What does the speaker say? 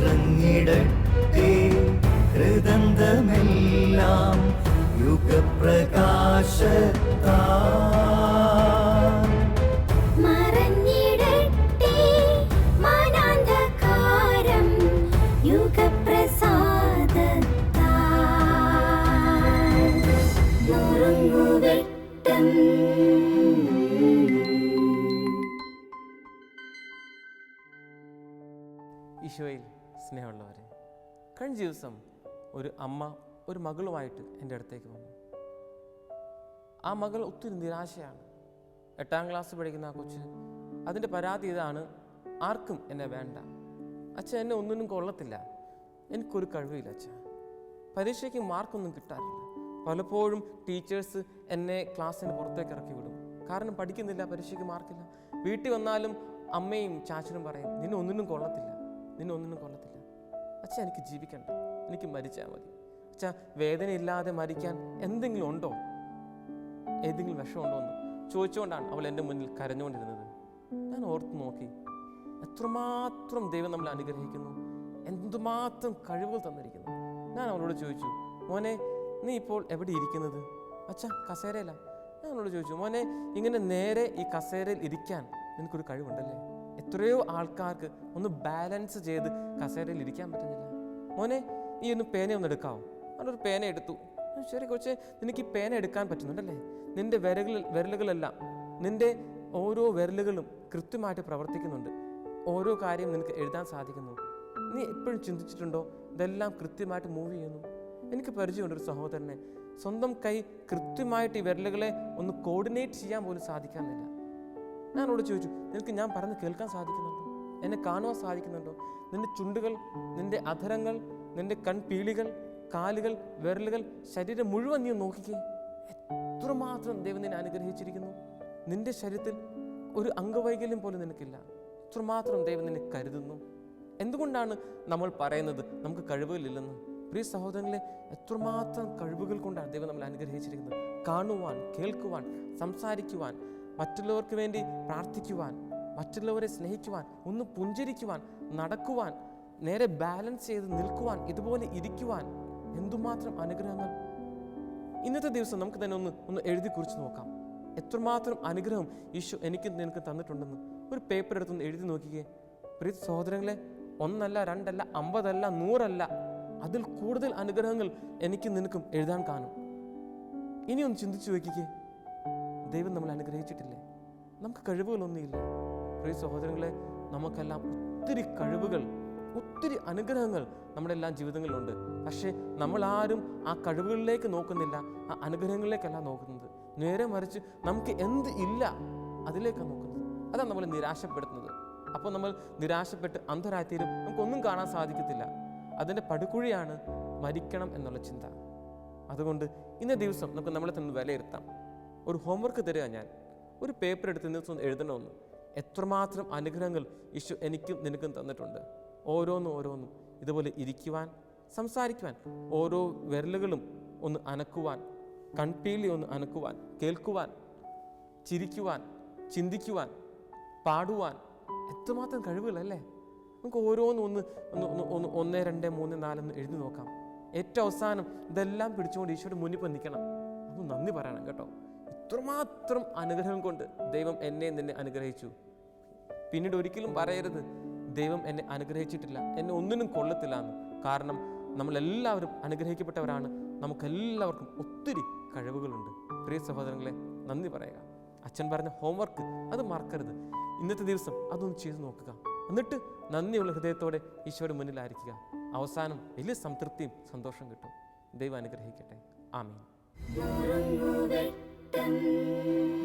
ഇറങ്ങിടട്ടെ. ഹൃദന്തമെല്ലാം യുഗപ്രകാശത്താ ഈശോയിൽ സ്നേഹമുള്ളവരെ കഴിഞ്ഞ ദിവസം ഒരു അമ്മ ഒരു മകളുമായിട്ട് എന്റെ അടുത്തേക്ക് വന്നു. ആ മകൾ ഒത്തിരി നിരാശയാണ്. എട്ടാം ക്ലാസ് പഠിക്കുന്ന ആ കൊച്ച് അതിന്റെ പരാതി ഇതാണ് ആർക്കും എന്നെ വേണ്ട. അച്ഛൻ എന്നെ ഒന്നിനും കൊള്ളത്തില്ല. എനിക്കൊരു കഴിവില്ല അച്ഛൻ പരീക്ഷയ്ക്ക് മാർക്കൊന്നും കിട്ടാറില്ല. പലപ്പോഴും ടീച്ചേഴ്സ് എന്നെ ക്ലാസ്സിന് പുറത്തേക്ക് ഇറക്കി വിടും. കാരണം പഠിക്കുന്നില്ല പരീക്ഷയ്ക്ക് മാർക്കില്ല. വീട്ടിൽ വന്നാലും അമ്മയും ചാച്ചനും പറയും നിന്നെ ഒന്നിനും കൊള്ളത്തില്ല. നിന്നെ ഒന്നിനും കൊള്ളത്തില്ല. അച്ഛ എനിക്ക് ജീവിക്കണ്ട? എനിക്ക് മരിച്ചാൽ മതി. അച്ഛ വേദനയില്ലാതെ മരിക്കാൻ എന്തെങ്കിലും ഉണ്ടോ? ഏതെങ്കിലും വിഷമുണ്ടോ എന്ന് ചോദിച്ചുകൊണ്ടാണ് അവൾ എന്റെ മുന്നിൽ കരഞ്ഞുകൊണ്ടിരുന്നത്. ഞാൻ ഓർത്ത് നോക്കി. എത്രമാത്രം ദൈവം നമ്മൾ അനുഗ്രഹിക്കുന്നു. എന്തുമാത്രം കഴിവുകൾ തന്നിരിക്കുന്നു. ഞാൻ അവളോട് ചോദിച്ചു മോനെ നീ ഇപ്പോൾ എവിടെ ഇരിക്കുന്നത്? അച്ഛ കസേരയില. ഞാൻ അവളോട് ചോദിച്ചു മോനെ ഇങ്ങനെ നേരെ ഈ കസേരയിൽ ഇരിക്കാൻ നിനക്കൊരു കഴിവുണ്ടല്ലേ? എത്രയോ ആൾക്കാർക്ക് ഒന്ന് ബാലൻസ് ചെയ്ത് കസേരയിൽ ഇരിക്കാൻ പറ്റുന്നില്ല. മോനെ നീ ഒന്ന് പേന ഒന്ന് എടുക്കാവോ? അവനൊരു പേന എടുത്തു. ശരി കൊച്ചെ നിനക്ക് ഈ പേന എടുക്കാൻ പറ്റുന്നുണ്ടല്ലേ? നിന്റെ വിരലുകൾ വിരലുകളെല്ലാം നിന്റെ ഓരോ വിരലുകളും കൃത്യമായിട്ട് പ്രവർത്തിക്കുന്നുണ്ട്. ഓരോ കാര്യം നിനക്ക് എഴുതാൻ സാധിക്കുന്നു. നീ എപ്പോഴും ചിന്തിച്ചിട്ടുണ്ടോ? ഇതെല്ലാം കൃത്യമായിട്ട് മൂവ് ചെയ്യുന്നു? എനിക്ക് പരിചയമുണ്ട് ഒരു സഹോദരനെ. സ്വന്തം കൈ കൃത്യമായിട്ട് ഈ വിരലുകളെ ഒന്ന് കോർഡിനേറ്റ് ചെയ്യാൻ പോലും സാധിക്കാന്നില്ല അവളോട് ചോദിച്ചു നിനക്ക് ഞാൻ പറഞ്ഞ് കേൾക്കാൻ സാധിക്കുന്നുണ്ടോ? എന്നെ കാണുവാൻ സാധിക്കുന്നുണ്ടോ? നിന്റെ ചുണ്ടുകൾ നിന്റെ അധരങ്ങൾ നിന്റെ കൺപീളികൾ കാലുകൾ വിരലുകൾ ശരീരം മുഴുവൻ നീ നോക്കിക്കേ. എത്രമാത്രം ദൈവം നിന്നെ അനുഗ്രഹിച്ചിരിക്കുന്നു. നിന്റെ ശരീരത്തിൽ ഒരു അംഗവൈകല്യം പോലും നിനക്കില്ല. എത്രമാത്രം ദൈവം നിന്നെ കരുതുന്നു. എന്തുകൊണ്ടാണ് നമ്മൾ പറയുന്നത് നമുക്ക് കഴിവുകളില്ലെന്ന്? പ്രിയ സഹോദരങ്ങളെ എത്രമാത്രം കഴിവുകൾ കൊണ്ടാണ് ദൈവം നമ്മൾ അനുഗ്രഹിച്ചിരിക്കുന്നത്? കാണുവാൻ കേൾക്കുവാൻ സംസാരിക്കുവാൻ മറ്റുള്ളവർക്ക് വേണ്ടി പ്രാർത്ഥിക്കുവാൻ മറ്റുള്ളവരെ സ്നേഹിക്കുവാൻ ഒന്ന് പുഞ്ചരിക്കുവാൻ നടക്കുവാൻ നേരെ ബാലൻസ് ചെയ്ത് നിൽക്കുവാൻ ഇതുപോലെ ഇരിക്കുവാൻ എന്തുമാത്രം അനുഗ്രഹങ്ങൾ? ഇന്നത്തെ ദിവസം നമുക്ക് തന്നെ ഒന്ന് ഒന്ന് എഴുതി കുറിച്ച് നോക്കാം. എത്രമാത്രം അനുഗ്രഹം ഈശോ എനിക്ക് നിനക്ക് തന്നിട്ടുണ്ടെന്ന്. ഒരു പേപ്പർ എടുത്തൊന്ന് എഴുതി നോക്കിക്കേ. പ്രീത് സഹോദരങ്ങളെ ഒന്നല്ല രണ്ടല്ല അമ്പതല്ല നൂറല്ല അതിൽ കൂടുതൽ അനുഗ്രഹങ്ങൾ എനിക്ക് നിനക്കും എഴുതാൻ കാണും. ഇനി ഒന്ന് ചിന്തിച്ചു നോക്കിക്കേ. ദൈവം നമ്മൾ അനുഗ്രഹിച്ചിട്ടില്ലേ? നമുക്ക് കഴിവുകളൊന്നുമില്ല. പ്രിയ സഹോദരങ്ങളെ നമുക്കെല്ലാം ഒത്തിരി കഴിവുകൾ ഒത്തിരി അനുഗ്രഹങ്ങൾ നമ്മുടെ എല്ലാം ജീവിതങ്ങളിലുണ്ട്. പക്ഷേ നമ്മളാരും ആ കഴിവുകളിലേക്ക് നോക്കുന്നില്ല ആ അനുഗ്രഹങ്ങളിലേക്കല്ല നോക്കുന്നത്. നേരെ മറിച്ച് നമുക്ക് എന്ത് ഇല്ല അതിലേക്കാണ് നോക്കുന്നത്. അതാണ് നമ്മളെ നിരാശപ്പെടുത്തുന്നത്. അപ്പോൾ നമ്മൾ നിരാശപ്പെട്ട് അന്ധരായിത്തീരും നമുക്കൊന്നും കാണാൻ സാധിക്കത്തില്ല. അതിന്റെ പടുകുഴിയാണ് മരിക്കണം എന്നുള്ള ചിന്ത. അതുകൊണ്ട് ഇന്ന ദിവസം നമുക്ക് നമ്മളെ തന്നെ വിലയിരുത്താം. ഒരു ഹോംവർക്ക് തരിക ഞാൻ. ഒരു പേപ്പർ എടുത്ത് നിന്ന് എഴുതണമെന്ന്. എത്രമാത്രം അനുഗ്രഹങ്ങൾ ഈശോ എനിക്കും നിനക്കും തന്നിട്ടുണ്ട്. ഓരോന്നും ഓരോന്നും ഇതുപോലെ ഇരിക്കുവാൻ സംസാരിക്കുവാൻ ഓരോ വിരലുകളും ഒന്ന് അനക്കുവാൻ കൺപീലി ഒന്ന് അനക്കുവാൻ കേൾക്കുവാൻ ചിരിക്കുവാൻ ചിന്തിക്കുവാൻ പാടുവാൻ എത്രമാത്രം കഴിവുകളല്ലേ? നമുക്ക് ഓരോന്നും ഒന്ന് ഒന്ന് ഒന്ന് ഒന്ന് ഒന്ന് രണ്ട് മൂന്ന് നാലെന്ന് എഴുതി നോക്കാം. ഏറ്റവും അവസാനം ഇതെല്ലാം പിടിച്ചുകൊണ്ട് ഈശോയുടെ മുന്നിൽ നിൽക്കണം. അപ്പോൾ നന്ദി പറയണം കേട്ടോ. ഇത്രമാത്രം അനുഗ്രഹം കൊണ്ട് ദൈവം എന്നെ നിന്നെ അനുഗ്രഹിച്ചു. പിന്നീട് ഒരിക്കലും പറയരുത് ദൈവം എന്നെ അനുഗ്രഹിച്ചിട്ടില്ല എന്നെ ഒന്നിനും കൊള്ളത്തില്ല എന്ന്. കാരണം നമ്മളെല്ലാവരും അനുഗ്രഹിക്കപ്പെട്ടവരാണ്. നമുക്കെല്ലാവർക്കും ഒത്തിരി കഴിവുകളുണ്ട്. പ്രിയ സഹോദരങ്ങളെ നന്ദി പറയുക. അച്ഛൻ പറഞ്ഞ ഹോംവർക്ക് അത് മറക്കരുത്. ഇന്നത്തെ ദിവസം അതൊന്ന് ചെയ്ത് നോക്കുക. എന്നിട്ട് നന്ദിയുള്ള ഹൃദയത്തോടെ ഈശോയുടെ മുന്നിലായിരിക്കുക അവസാനം വലിയ സംതൃപ്തിയും സന്തോഷം കിട്ടും. ദൈവം അനുഗ്രഹിക്കട്ടെ. ആമീൻ. 灯